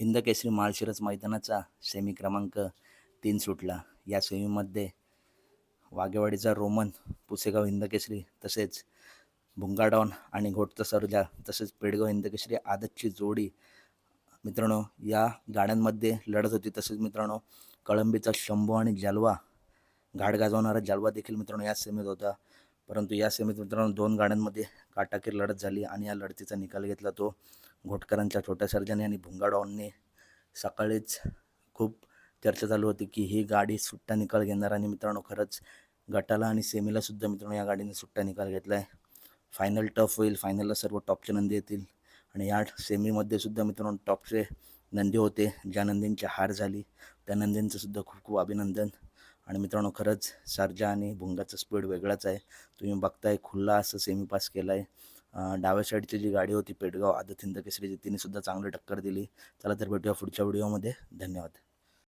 Hindkesari Malshiras मैदानाचा semi क्रमांक तीन सुटला. या सेमीमध्ये वागेवाडीचा रोमन पुसेगाव हिंदकेसरी तसेच भुंगाडॉन आणि घोटचा सरजा तसेच पेडगाव हिंदकेसरी आदतची जोडी मित्रांनो या गाड्यांमध्ये लढत होती. तसेच मित्रांनो कळंबीचा शंभू आणि जलवा घाट गाजवणारा जलवा देखील मित्रांनो या सेमीत होता. परंतु या सेमीत मित्रांनो दोन गाड्यांमध्ये काटाकीर लढत झाली आणि या लढतीचा निकाल घेतला तो घोटकरांच्या छोट्या सर्जाने आणि भुंगाडॉनने सकाळीच खूप चर्चा चालू होती की ही गाडी सुट्टा निकाल घेणार आणि मित्रांनो खरंच गटाला आणि सेमीला सुद्धा मित्रांनो या गाडीने सुट्टा निकाल घेतला आहे फायनल टफ होईल फायनलला सर्व टॉपचे नंदी येतील. आणि या सेमीमध्ये सुद्धा मित्रांनो टॉपचे नंदी होते ज्या नंदींची हार झाली त्या नंदींचं सुद्धा खूप खूप अभिनंदन. आणि मित्रांनो खरंच सर्जा आणि भुंगाचा स्पीड वेगळाच आहे. तुम्ही बघताय खुल्ला असं सेमी पास केला आहे डाव्या साईडची जी गाडी होती पेडगाव आदत हिंद केसरीची. तिने सुद्धा चांगली टक्कर दिली. चला तर भेटूया पुढच्या व्हिडिओमध्ये. धन्यवाद.